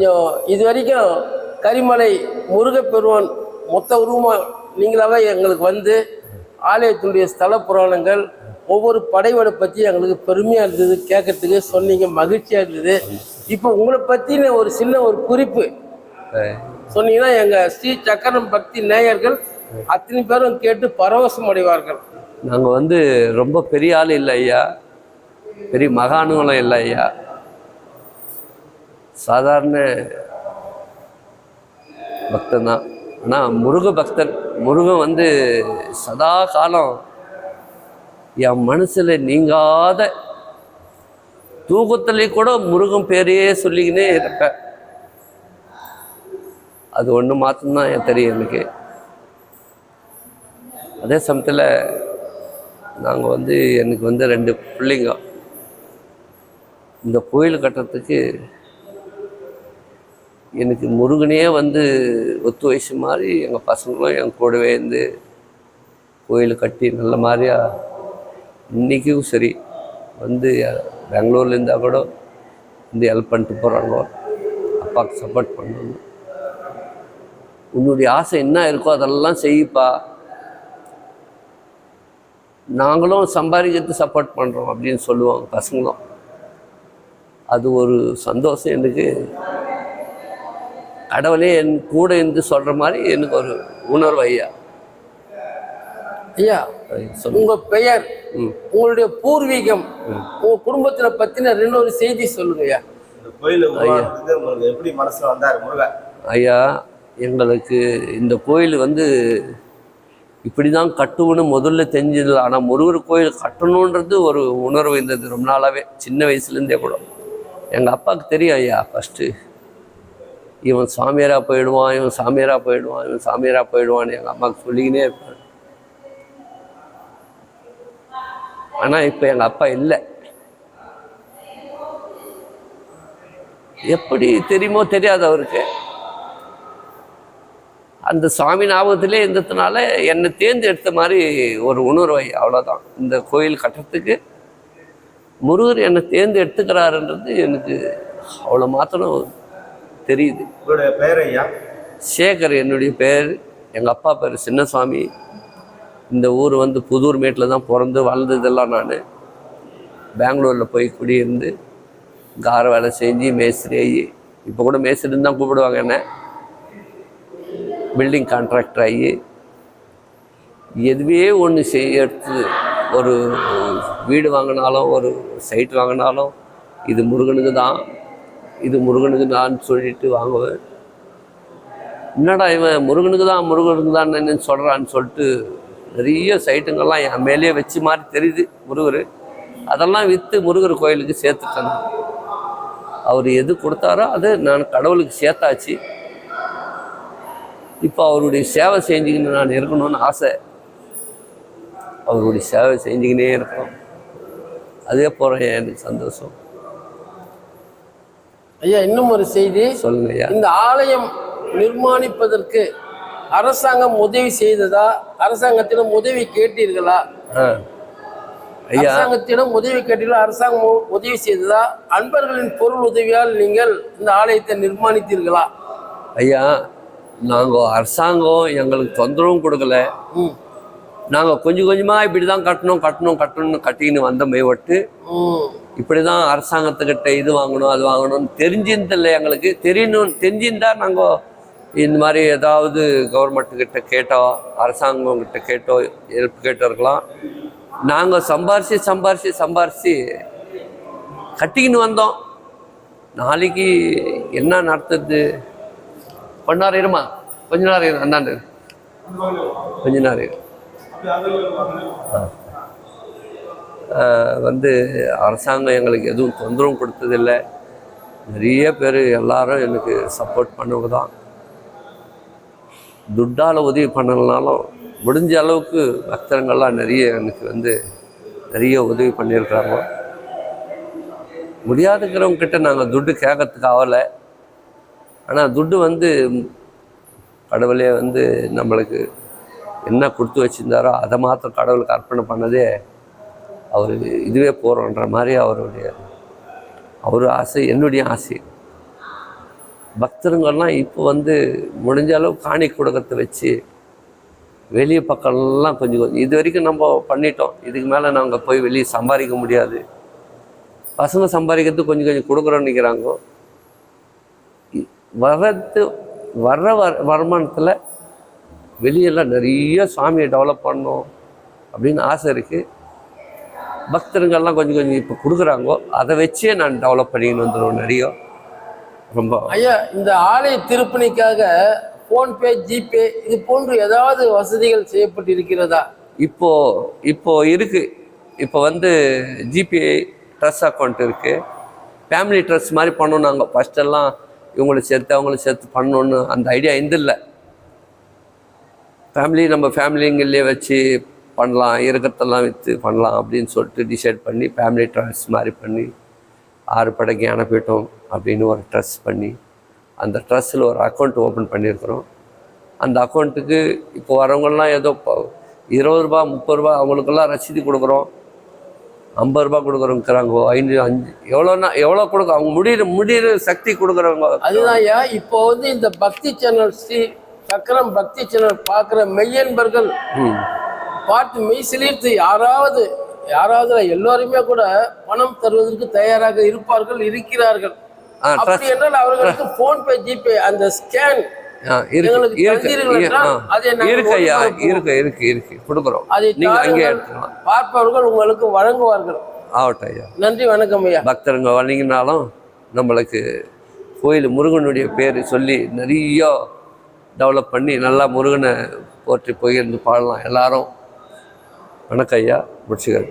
கொஞ்சம் இது வரைக்கும் கரிமலை முருகப்பெருமான் மொத்த உருவமாக நீங்களாக எங்களுக்கு வந்து ஆலயத்தினுடைய ஸ்தல புராணங்கள் ஒவ்வொரு படையோட பற்றி எங்களுக்கு பெருமையாக இருந்தது கேட்கறதுக்கு சொன்னீங்க மகிழ்ச்சியாக இருந்தது. இப்போ உங்களை பற்றின ஒரு சின்ன ஒரு குறிப்பு. சொன்னீங்கன்னா எங்கள் ஸ்ரீ சக்கரம் பக்தி நேயர்கள் அத்தனை பேரும் கேட்டு பரவசம் அடைவார்கள். நாங்கள் வந்து ரொம்ப பெரிய ஆள் இல்லை ஐயா. பெரிய மகானுகளும் இல்லை ஐயா. சாதாரண பக்தன் தான். ஆனால் முருக பக்தன் முருகன் வந்து சதா காலம் என் மனசில் நீங்காத தூக்கத்துலேயும் கூட முருகன் பேரையே சொல்லிக்கினே இருப்பேன் அது ஒன்று மாத்திரம்தான் என் தெரியும் எனக்கு. அதே சமயத்தில் நாங்கள் வந்து எனக்கு வந்து ரெண்டு பிள்ளைங்க. இந்த கோயில் கட்டுறதுக்கு எனக்கு முருகனே வந்து ஒத்து வயசு மாதிரி எங்கள் பசங்களும் என் கூடவே இருந்து கோயில் கட்டி நல்ல மாதிரியா இன்றைக்கும் சரி வந்து பெங்களூர்ல இருந்தால் கூட வந்து ஹெல்ப் பண்ணிட்டு போகிறாங்க அப்பாவுக்கு சப்போர்ட் பண்ணணும். உன்னுடைய ஆசை என்ன இருக்கோ அதெல்லாம் செய்ப்பா. நாங்களும் சம்பாதிக்கிறது சப்போர்ட் பண்ணுறோம் அப்படின்னு சொல்லுவாங்க பசங்களும். அது ஒரு சந்தோஷம் எனக்கு. கடவுளே என் கூட இருந்து சொல்கிற மாதிரி எனக்கு ஒரு உணர்வு ஐயா. ஐயா உங்க பெயர் ம். உங்களுடைய பூர்வீகம் உங்க குடும்பத்துல பத்தின ரெண்டு ஒரு செய்தி சொல்லுங்க ஐயா. இந்த கோயில் உருவானதுக்கு உங்களுக்கு எப்படி மனசுல வந்தார் முருகன் ஐயா எங்களுக்கு இந்த கோயில் வந்து இப்படி தான் கட்டுவோன்னு முதல்ல தெரிஞ்சது. ஆனால் முருகர் கோயில் கட்டணுன்றது ஒரு உணர்வு இருந்தது ரொம்ப நாளாகவே சின்ன வயசுலேருந்தே கூட. எங்கள் அப்பாவுக்கு தெரியும் ஐயா ஃபஸ்ட்டு இவன் சாமியாராக போயிடுவான் இவன் சாமியாராக போயிடுவான் இவன் சாமியாராக போயிடுவான்னு எங்கள் அம்மாவுக்கு சொல்லிக்கினே இருப்பான் ஆனால் இப்போ எங்கள் அப்பா இல்லை. எப்படி தெரியுமோ தெரியாது அவருக்கு. அந்த சாமி ஞாபகத்திலே இருந்ததுனால என்னை தேர்ந்தெடுத்த மாதிரி ஒரு உணர்வை அவ்வளோதான் இந்த கோயில் கட்டுறதுக்கு முருகர் என்னை தேர்ந்தெடுத்துக்கிறாருன்றது எனக்கு அவ்வளோ மாத்திரம் தெரியுது. உங்களுடைய பெயர் ஐயா சேகர் என்னுடைய பேர் எங்கள் அப்பா பேர் சின்னசாமி. இந்த ஊர் வந்து புதூர் மேட்டில் தான் பிறந்து வளர்ந்ததெல்லாம் நான். பெங்களூரில் போய் குடியிருந்து கார வேலை செஞ்சு மேஸ்திரி ஆகி இப்போ கூட மேஸ்திரின்னு தான் கூப்பிடுவாங்க என்ன. பில்டிங் கான்ட்ராக்டர் ஆகி எதுவே ஒன்று செய்ய எடுத்து ஒரு வீடு வாங்கினாலும் ஒரு சைட் வாங்கினாலும் இது முருகனுக்கு தான். இது முருகனுக்கு தான் சொல்லிட்டு வாங்குவேன். என்னடா இவன் முருகனுக்கு தான் முருகனுக்கு தான் என்னன்னு சொல்கிறான்னு சொல்லிட்டு நிறைய சைட்டுங்கள்லாம் என் மேலேயே வச்சு மாதிரி தெரியுது முருகர். அதெல்லாம் விற்று முருகர் கோயிலுக்கு சேர்த்துட்டேன். அவர் எது கொடுத்தாரோ அதை நான் கடவுளுக்கு சேர்த்தாச்சு. இப்போ அவருடைய சேவை செஞ்சுக்கின்னு நான் இருக்கணும்னு ஆசை. அவருடைய சேவை செஞ்சுக்கினே இருக்கோம். அதே போகிறேன் எனக்கு சந்தோஷம். ஐயா இன்னும் ஒரு செய்தி. சொல்லுங்க ஐயா இந்த ஆலயம் நிர்மாணிப்பதற்கு அரசாங்கம் உதவி செய்ததா? அரசாங்கத்திடம் உதவி கேட்டீர்களா? அரசாங்கத்திடம் உதவி கேட்டீர்களா? அரசாங்கம் உதவி செய்ததா? அன்பர்களின் பொருள் உதவியால் நீங்கள் இந்த ஆலயத்தை நிர்மாணித்தீர்களா? ஐயா நாங்கள் அரசாங்கம் எங்களுக்கு தொந்தரவும் கொடுக்கல. நாங்கள் கொஞ்சம் கொஞ்சமாக இப்படி தான் கட்டணும் கட்டணும் கட்டணும்னு கட்டிக்கின்னு வந்தோமே ஒட்டு ம் இப்படி தான் அரசாங்கத்துக்கிட்ட இது வாங்கணும் அது வாங்கணும்னு தெரிஞ்சிருந்தில்ல எங்களுக்கு. தெரியணும் தெரிஞ்சிருந்தா நாங்கள் இந்த மாதிரி ஏதாவது கவர்மெண்ட்டுக்கிட்ட கேட்டோ அரசாங்கம் கிட்ட கேட்டோ ஹெல்ப் கேட்டோ இருக்கலாம் நாங்கள் சம்பாரிச்சு சம்பாரிச்சு சம்பாரிச்சு கட்டிக்கின்னு வந்தோம். நாளைக்கு என்ன நடத்துறது கொஞ்ச நேரம் இருமா கொஞ்ச நேரம் இரு அந்தாண்டு. கொஞ்ச நேரம் இரு. வந்து அரசாங்கம் எங்களுக்கு எதுவும் தொந்தரவும் கொடுத்ததில்லை. நிறைய பேர் எல்லாரும் எனக்கு சப்போர்ட் பண்ணவங்க தான். துட்டால் உதவி பண்ணலனாலும் முடிஞ்ச அளவுக்கு பக்தர்கள்லாம் நிறைய எனக்கு வந்து நிறைய உதவி பண்ணியிருக்கிறாங்க. முடியாதுங்கிறவங்கிட்ட நாங்கள் துட்டு கேட்கறதுக்கு ஆகலை ஆனால் துட்டு வந்து கடவுளே வந்து நம்மளுக்கு என்ன கொடுத்து வச்சிருந்தாரோ அதை மாத்திரம் கடவுளுக்கு அர்ப்பணம் பண்ணதே அவர் இதுவே போகிறோன்ற மாதிரி அவருடைய அவர் ஆசை என்னுடைய ஆசை. பக்தருங்கள்லாம் இப்போ வந்து முடிஞ்ச அளவு காணி கொடுக்கறத வச்சு வெளியே பக்கம்லாம் கொஞ்சம் கொஞ்சம் இது வரைக்கும் நம்ம பண்ணிட்டோம். இதுக்கு மேலே நாங்கள் போய் வெளியே சம்பாதிக்க முடியாது. பசங்க சம்பாதிக்கிறது கொஞ்சம் கொஞ்சம் கொடுக்குறோன்னு நிற்கிறாங்க வர்றது வர்ற வர வருமானத்தில் வெளியெல்லாம் நிறைய சாமியை டெவலப் பண்ணணும் அப்படின்னு ஆசை இருக்குது பக்தருங்கெல்லாம் கொஞ்சம் கொஞ்சம் இப்போ கொடுக்குறாங்கோ அதை வச்சே நான் டெவலப் பண்ணிக்கின்னு வந்துடுவேன் நிறைய. ரொம்ப ஐயா இந்த ஆலய திருப்பணிக்காக ஃபோன்பே ஜிபே இது போன்று ஏதாவது வசதிகள் செய்யப்பட்டு இருக்கிறதா இப்போ இப்போ இருக்கு. இப்போ வந்து ஜிபே ட்ரஸ்ட் அக்கௌண்ட் இருக்கு. ஃபேமிலி ட்ரஸ்ட் மாதிரி பண்ணோம் நாங்கள் ஃபஸ்ட்டெல்லாம் இவங்களை சேர்த்து அவங்கள சேர்த்து பண்ணணுன்னு அந்த ஐடியா இல்லை ஃபேமிலி நம்ம ஃபேமிலிங்கள்லேயே வச்சு பண்ணலாம் இருக்கிறதெல்லாம் விற்று பண்ணலாம் அப்படின்னு சொல்லிட்டு டிசைட் பண்ணி ஃபேமிலி ட்ரஸ்ட் மாதிரி பண்ணி ஆறு படைக்கு அனுப்பிட்டோம் அப்படின்னு ஒரு ட்ரஸ்ட் பண்ணி அந்த ட்ரஸ்ட்டில் ஒரு அக்கௌண்ட் ஓப்பன் பண்ணியிருக்கிறோம். அந்த அக்கௌண்ட்டுக்கு இப்போ வரவங்கெல்லாம் ஏதோ இப்போ இருபது ரூபா முப்பது ரூபா அவங்களுக்கெல்லாம் ரசீது கொடுக்குறோம். ஐம்பது ரூபா கொடுக்குறோங்கிறாங்க. ஐந்து அஞ்சு எவ்வளோன்னா எவ்வளோ கொடுக்க அவங்க முடியிற முடியிற சக்தி கொடுக்குறவங்க. அதுதான் ஐயா இப்போ வந்து இந்த பக்தி சேனல் ஸ்ரீ சக்கரம் பக்தி சேனல் பார்க்குற மெய்யன்பர்கள். பார்த்து மெய் சிலிர்த்து யாராவது யாராவது எல்லோருமே கூட பணம் தருவதற்கு தயாராக இருப்பார்கள் இருக்கிறார்கள். அப்படி என்றால் அவர்களுக்கு போன்பே ஜிபே அந்த ஸ்கேன் பார்ப்பவர்கள் உங்களுக்கு வழங்குவார்கள். ஆகட்டும் ஐயா. நன்றி வணக்கம் ஐயா. பக்தருங்க வந்தீங்கனாலும் நம்மளுக்கு கோயில் முருகனுடைய பேர் சொல்லி நிறைய டெவலப் பண்ணி நல்லா முருகனை போற்றி போயிருந்து பாடலாம். எல்லாரும் வணக்கம் ஐயா. முடிச்சுக்கிறேன்